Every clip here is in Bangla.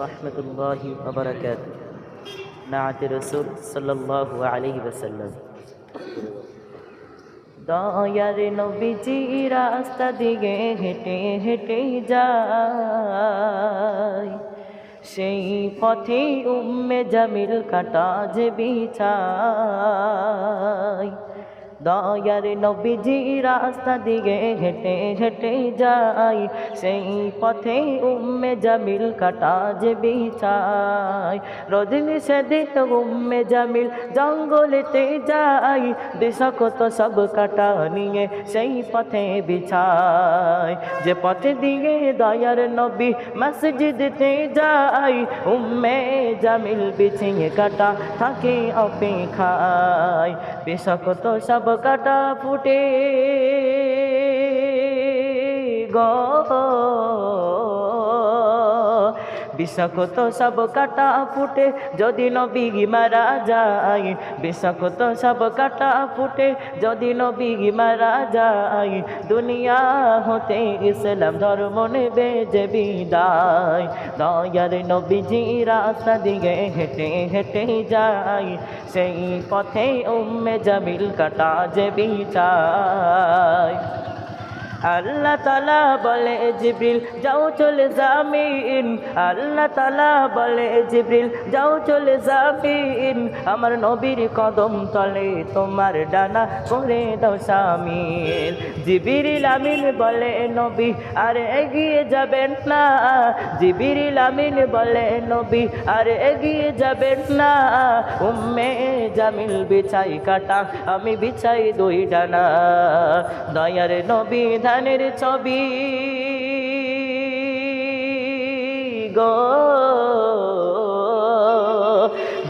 রহমতুল্লাহি আবরাকাত নাতে রসুল সাল্লাল্লাহু আলাইহি ওয়াসাল্লাম। দয়ার নবীজি রাস্তা দিকে হেঁটে হেঁটে যায়। সেই পথে উম্মে জামিল কাটা যে বিচায় দয়ার নবীজি রাস্তা দিকে হেঁটে হেঁটে যাই সেই পথে উম্মে জামিল কাটা যে বিছাই রজনী সে দিত উম্মে জামিল জঙ্গলেতে যাই দিশা কত সব কাটা নিয়ে সেই পথে বিছাই যে পথে দিয়ে দয়ার নবী মসজিদতে যাই উম্মে জামিল বিছিয়ে কাটা থাকে অপেক্ষায়। দিশা কত সব কাটা ফুটে গো বিষাক্ত সব কাটা ফুটে, যদি নবী মারা যায়, বিষাক্ত সব কাটা ফুটে, যদি নবী মারা যায়, দুনিয়া হতে ইসলাম ধর্ম নেবে যে বিদায়। দয়ার নবীজি রাস্তা দিকে হেঁটে হেঁটে যায়, সেই পথে উম্মে জামিল কাটা যে বিচায় আল্লাহ তালা বলে, জিব্রিল, যাও চলে জামিন। আল্লাহ তালা বলে, জিব্রিল, যাও চলে জামিন। আমার নবীর কদম তলে তোমার ডানা করে দাও সামিল জিবিরিল আমিন বলে, নবী, আর এগিয়ে যাবেন না। জিবিরিল আমিন বলে, নবী, আর এগিয়ে যাবেন না। উম্মে জামিল বিছাই কাটা আমি বিছাই দুই ডানা। দয়ার নবী ধানের ছবি গো।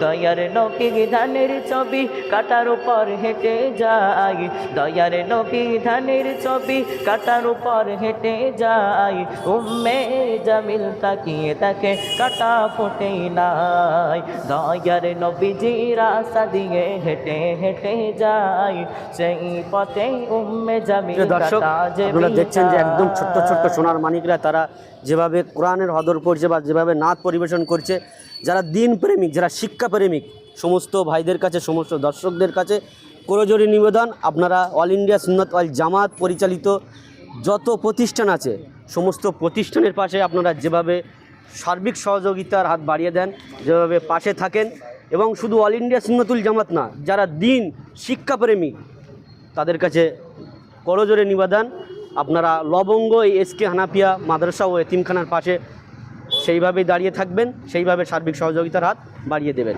দয়ার নবী ধানের ছবি কাটার উপর হেঁটে যাই। দয়ার নবী ধানের ছবি কাটার উপর হেঁটে যাই। উম্মে জামিল তাকিয়ে তাকে কাটা ফোটে নাই। দয়ার নবীজি রাস্তা দিয়ে হেঁটে হেঁটে যাই। সেই পথে উম্মে জামিল দর্শক আপনারা দেখছেন যে একদম ছোট্ট ছোট্ট সোনার মানিকরা তারা যেভাবে কোরআনের হদর করছে বা যেভাবে নাচ পরিবেশন করছে যারা দিন প্রেমিক যারা শিক্ষা প্রেমিক। সমস্ত ভাইদের কাছে, সমস্ত দর্শকদের কাছে করজোরি নিবেদন। আপনারা all India Sunnat all Jamaat পরিচালিত যত প্রতিষ্ঠান আছে, সমস্ত প্রতিষ্ঠানের পাশে আপনারা যেভাবে সার্বিক সহযোগিতার হাত বাড়িয়ে দেন, যেভাবে পাশে থাকেন এবং শুধু অল ইন্ডিয়া সুন্নতুল জামাত না, যারা দিন শিক্ষাপ্রেমী, তাদের কাছে করজোরে নিবেদন। আপনারা লবঙ্গ এই এসকে হানাপিয়া মাদ্রাসা ও এতিমখানার পাশে সেইভাবেই দাঁড়িয়ে থাকবেন সেইভাবে সার্বিক সহযোগিতার হাত বাড়িয়ে দেবেন।